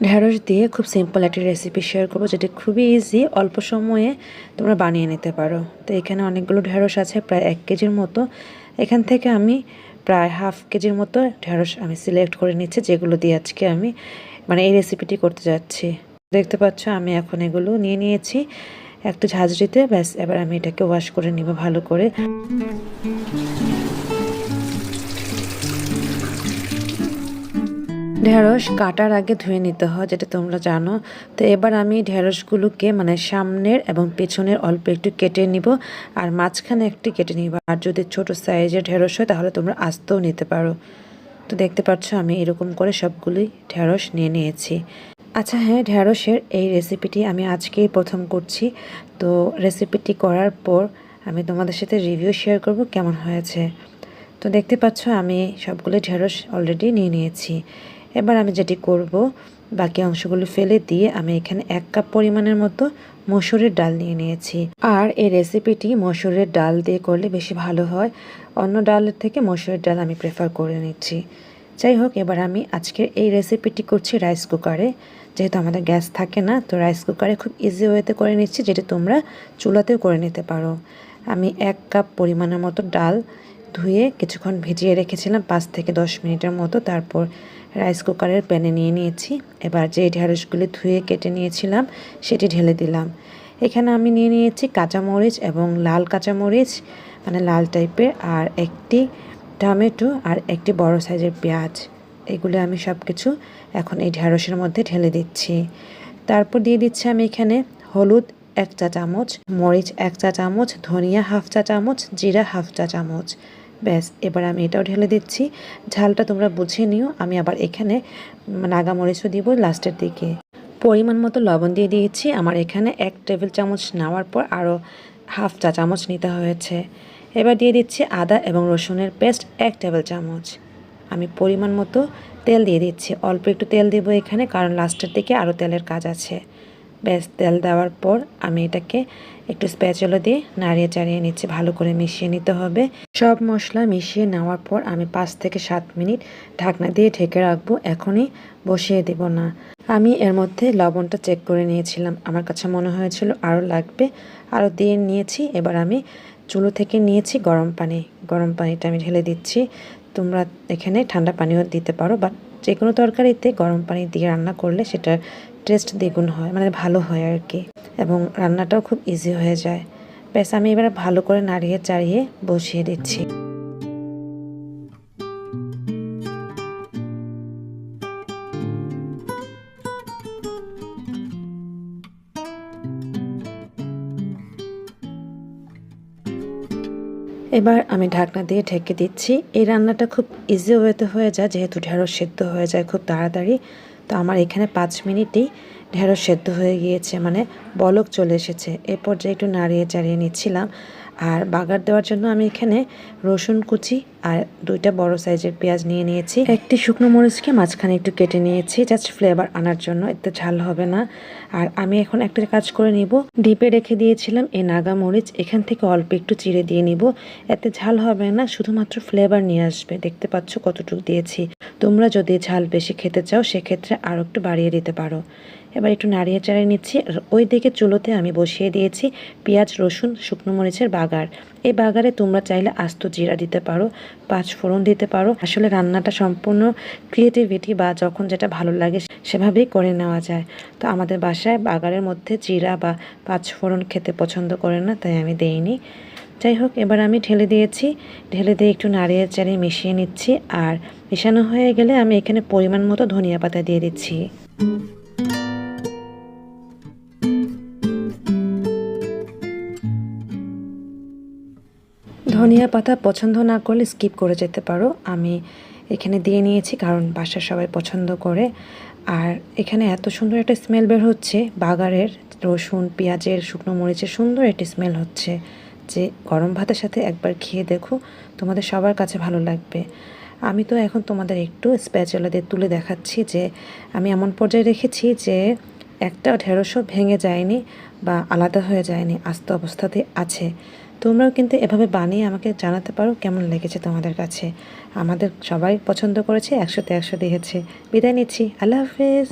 ঢ্যাঁড়স দিয়ে খুব সিম্পল একটা রেসিপি শেয়ার করব, যেটা খুবই ইজি অল্প সময়ে তোমরা বানিয়ে নিতে পারো। তো এখানে অনেকগুলো ঢ্যাঁড়স আছে, প্রায় এক কেজির মতো। এখান থেকে আমি প্রায় হাফ কেজির মতো ঢ্যাঁড়স আমি সিলেক্ট করে নিচ্ছি, যেগুলো দিয়ে আজকে আমি মানে এই রেসিপিটি করতে যাচ্ছি। দেখতে পাচ্ছ, আমি এখন এগুলো নিয়ে নিয়েছি। একটা ঝাঁঝরিতে, ব্যাস, এবার আমি এটাকে ওয়াশ করে নিব ভালো করে। ঢেঁড়স কাটার আগে ধুয়ে নিতে হয়, যেটা তোমরা জানো। তো এবার আমি ঢেঁড়সগুলোকে মানে সামনের এবং পেছনের অল্প একটু কেটে নিব, আর মাঝখানে একটি কেটে নিব। আর যদি ছোট সাইজের ঢেঁড়স হয়, তাহলে তোমরা আস্তেও নিতে পারো। তো দেখতে পাচ্ছ, আমি এরকম করে সবগুলোই ঢেঁড়স নিয়ে নিয়েছি। আচ্ছা হ্যাঁ ঢেঁড়সের এই রেসিপিটি আমি আজকেই প্রথম করছি। তো রেসিপিটি করার পর আমি তোমাদের সাথে রিভিউ শেয়ার করব কেমন হয়েছে। তো দেখতে পাচ্ছ, আমি সবগুলো ঢেঁড়স অলরেডি নিয়ে নিয়েছি। এবার আমি যেটি করব, বাকি অংশগুলো ফেলে দিয়ে আমি এখানে এক কাপ পরিমাণের মতো মসুরের ডাল নিয়ে নিয়েছি। আর এই রেসিপিটি মসুরের ডাল দিয়ে করলে বেশি ভালো হয়। অন্য ডালের থেকে মসুরের ডাল আমি প্রেফার করে নিচ্ছি। যাই হোক, এবার আমি আজকের এই রেসিপিটি করছি রাইস কুকারে যেহেতু আমাদের গ্যাস থাকে না, তো রাইস কুকারে খুব ইজি ওয়েতে করে নিচ্ছি, যেটা তোমরা চুলাতেও করে নিতে পারো। আমি এক কাপ পরিমাণের মতো ডাল ধুয়ে কিছুক্ষণ ভিজিয়ে রেখেছিলাম, পাঁচ থেকে দশ মিনিটের মতো। তারপর রাইস কুকারের প্যানে নিয়ে নিয়েছি। এবার যে ঢেঁড়সগুলি ধুয়ে কেটে নিয়েছিলাম, সেটি ঢেলে দিলাম। এখানে আমি নিয়ে নিয়েছি কাঁচামরিচ এবং লাল কাঁচামরিচ মানে লাল টাইপের, আর একটি টমেটো আর একটি বড় সাইজের পেঁয়াজ। এগুলো আমি সব কিছু এখন এই ঢেঁড়সের মধ্যে ঢেলে দিচ্ছি। তারপর দিয়ে দিচ্ছি আমি এখানে হলুদ এক চা চামচ, মরিচ এক চা চামচ, ধনিয়া হাফ চা চামচ, জিরা হাফ চা চামচ। ব্যাস, এবার আমি এটাও ঢেলে দিচ্ছি। ঝালটা তোমরা বুঝে নিও, আমি আবার এখানে নাগা মরিচও দিব লাস্টের দিকে। পরিমাণ মতো লবণ দিয়ে দিয়েছি। আমার এখানে এক টেবিল চামচ নেওয়ার পর আরও হাফ চা চামচ নিতে হয়েছে। এবার দিয়ে দিচ্ছি আদা এবং রসুনের পেস্ট এক টেবিল চামচ। আমি পরিমাণ মতো তেল দিয়ে দিচ্ছি। অল্প একটু তেল দেবো এখানে, কারণ লাস্টের দিকে আরও তেলের কাজ আছে। ব্যাস, তেল দেওয়ার পর আমি এটাকে একটু স্প্যাচুলো দিয়ে নাড়িয়ে চাড়িয়ে নিচ্ছি, ভালো করে মিশিয়ে নিতে হবে। সব মশলা মিশিয়ে নেওয়ার পর আমি পাঁচ থেকে সাত মিনিট ঢাকনা দিয়ে ঢেকে রাখব, এখনই বসিয়ে দেব না। আমি এর মধ্যে লবণটা চেক করে নিয়েছিলাম, আমার কাছে মনে হয়েছিল আরও লাগবে। আরও দিয়ে নিয়েছি, এবার আমি চুলো থেকে নিয়েছি গরম পানি। গরম পানিটা আমি ঢেলে দিচ্ছি। তোমরা এখানে ঠান্ডা পানিও দিতে পারো বা যে কোনো তরকারিতে গরম পানি দিয়ে রান্না করলে সেটা টেস্ট দ্বিগুণ হয় মানে ভালো হয় আর কি এবং রান্নাটাও খুব ইজি হয়ে যায়। ব্যাস, আমি এবার ভালো করে নাড়িয়ে চাড়িয়ে বসিয়ে দিচ্ছি। এবার আমি ঢাকনা দিয়ে ঢেকে দিচ্ছি। এই রান্নাটা খুব ইজি ওয়েতে হয়ে যায়, যেহেতু ঢেঁড়স সেদ্ধ হয়ে যায় খুব তাড়াতাড়ি। তো আমার এখানে পাঁচ মিনিটেই ঢেঁড়স সেদ্ধ হয়ে গিয়েছে মানে বলক চলে এসেছে। এরপর যে একটু নাড়িয়ে চাড়িয়ে নিচ্ছিলাম। আর বাগার দেওয়ার জন্য আমি এখানে রসুন কুচি আর দুইটা বড় সাইজের পেঁয়াজ নিয়ে নিয়েছি। একটি শুকনো মরিচকে মাঝখানে একটু কেটে নিয়েছি, জাস্ট ফ্লেভার আনার জন্য, এতে ঝাল হবে না। আর আমি এখন একটা কাজ করে নিব। ডিপে রেখে দিয়েছিলাম এই নাগা মরিচ, এখান থেকে অল্প একটু চিড়ে দিয়ে নিব। এতে ঝাল হবে না, শুধুমাত্র ফ্লেভার নিয়ে আসবে। দেখতে পাচ্ছ কতটুকু দিয়েছি। তোমরা যদি ঝাল বেশি খেতে চাও, সেক্ষেত্রে আরও একটু বাড়িয়ে দিতে পারো। এবার একটু নাড়িয়ে চাড়িয়ে নিচ্ছি। আর ওই দিকে চুলোতে আমি বসিয়ে দিয়েছি পেঁয়াজ, রসুন, শুকনো মরিচের বাগার। এই বাগারে তোমরা চাইলে আস্ত জিরা দিতে পারো, পাঁচ ফোড়ন দিতে পারো। আসলে রান্নাটা সম্পূর্ণ ক্রিয়েটিভিটি বা যখন যেটা ভালো লাগে সেভাবেই করে নেওয়া যায়। তো আমাদের বাসায় বাগারের মধ্যে জিরা বা পাঁচ ফোড়ন খেতে পছন্দ করে না, তাই আমি দেইনি। যাই হোক, এবার আমি ঢেলে দিয়েছি। ঢেলে দিয়ে একটু নাড়িয়ে চাড়িয়ে মিশিয়ে নিচ্ছি। আর মেশানো হয়ে গেলে আমি এখানে পরিমাণ মতো ধনিয়া পাতা দিয়ে দিচ্ছি। ধনিয়া পাতা পছন্দ না করলে স্কিপ করে যেতে পারো। আমি এখানে দিয়ে নিয়েছি কারণ বাসার সবাই পছন্দ করে। আর এখানে এত সুন্দর একটা স্মেল বের হচ্ছে। বাগারের রসুন, পেঁয়াজের শুকনো মরিচের সুন্দর একটি স্মেল হচ্ছে। যে গরম ভাতের সাথে একবার খেয়ে দেখো, তোমাদের সবার কাছে ভালো লাগবে। আমি তো এখন তোমাদের একটু স্প্যাচুলা দিয়ে তুলে দেখাচ্ছি যে, আমি এমন পর্যায়ে রেখেছি যে, একটা ঢেঁড়সও ভেঙে যায়নি বা আলাদা হয়ে যায়নি, আস্ত অবস্থাতে আছে। তোমরাও কিন্তু এভাবে বানিয়ে আমাকে জানাতে পারো কেমন লেগেছে তোমাদের কাছে। আমাদের সবাই পছন্দ করেছে একশোতে একশো দিয়েছে। বিদায় নিচ্ছি। আল্লাহ হাফেজ।